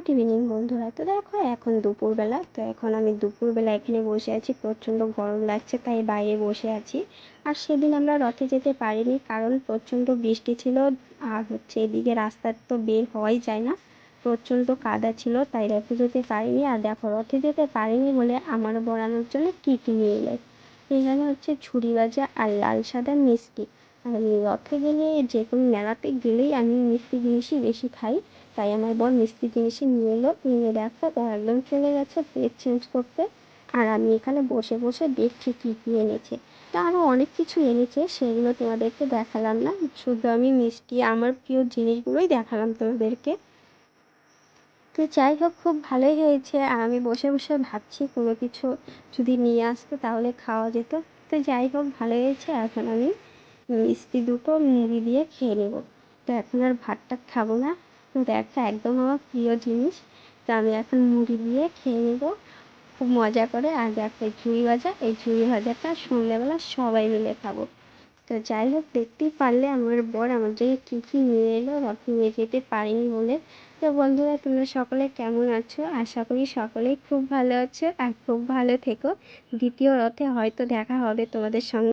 Good evening বন্ধুরা। তো দেখো, এখন দুপুরবেলা। তো এখন আমি দুপুরবেলা এখানে বসে আছি, প্রচণ্ড গরম লাগছে, তাই বাইরে বসে আছি। আর সেদিন আমরা রথে যেতে পারিনি, কারণ প্রচণ্ড বৃষ্টি ছিল। আর হচ্ছে এদিকে রাস্তার তো বের হওয়াই যায় না। প্রচণ্ড কাদা ছিল, তাই রথে যেতে পারিনি। আর দেখো, রথে যেতে পারিনি বলে আমার বড়ানোর জন্য কী কী নিয়ে এলে? এখানে হচ্ছে ঝুড়ি ভাজা আর লাল সাদা মিষ্টি। আর রথে গেলে যে কোনো মেলাতে গেলেই আমি মিষ্টি জিনিসই বেশি খাই। তাই আমার বর মিষ্টি জিনিসই নিয়ে এলো, নিয়ে দেখো ও একদম চলে গেছে প্লেট চেঞ্জ করতে। আর আমি এখানে বসে বসে দেখছি কী কী এনেছে। তা আরও অনেক কিছু এনেছে, সেগুলো তোমাদেরকে দেখালাম না। শুধু আমি মিষ্টি, আমার প্রিয় জিনিসগুলোই দেখালাম তোমাদেরকে। তো যাই হোক, খুব ভালোই হয়েছে। আর আমি বসে বসে ভাবছি কোনো কিছু যদি নিয়ে আসতো তাহলে খাওয়া যেত। তো যাই হোক, ভালো হয়েছে এখন আমি। মিষ্টি দুটো মুড়ি দিয়ে খেয়ে নেব। তো এখন আর ভাতটা খাব না। কিন্তু একটা একদম আমার প্রিয় জিনিস। তো আমি এখন মুড়ি দিয়ে খেয়ে নেব। খুব মজা করে। আর দেখো ঝুড়ি ভাজা, এই ঝুড়ি ভাজাটা সন্ধ্যেবেলা সবাই মিলে খাব। তো যাই হোক, দেখতেই পারলে আমার বর আমার জন্য কী কী নিয়ে এলো রথে নিয়ে যেতে পারিনি বলে। তো বন্ধুরা, তোমরা সকলে কেমন আছো? আশা করি সকলেই খুব ভালো আছো। আর খুব ভালো থেকো। দ্বিতীয় রথে হয়তো দেখা হবে তোমাদের সঙ্গে।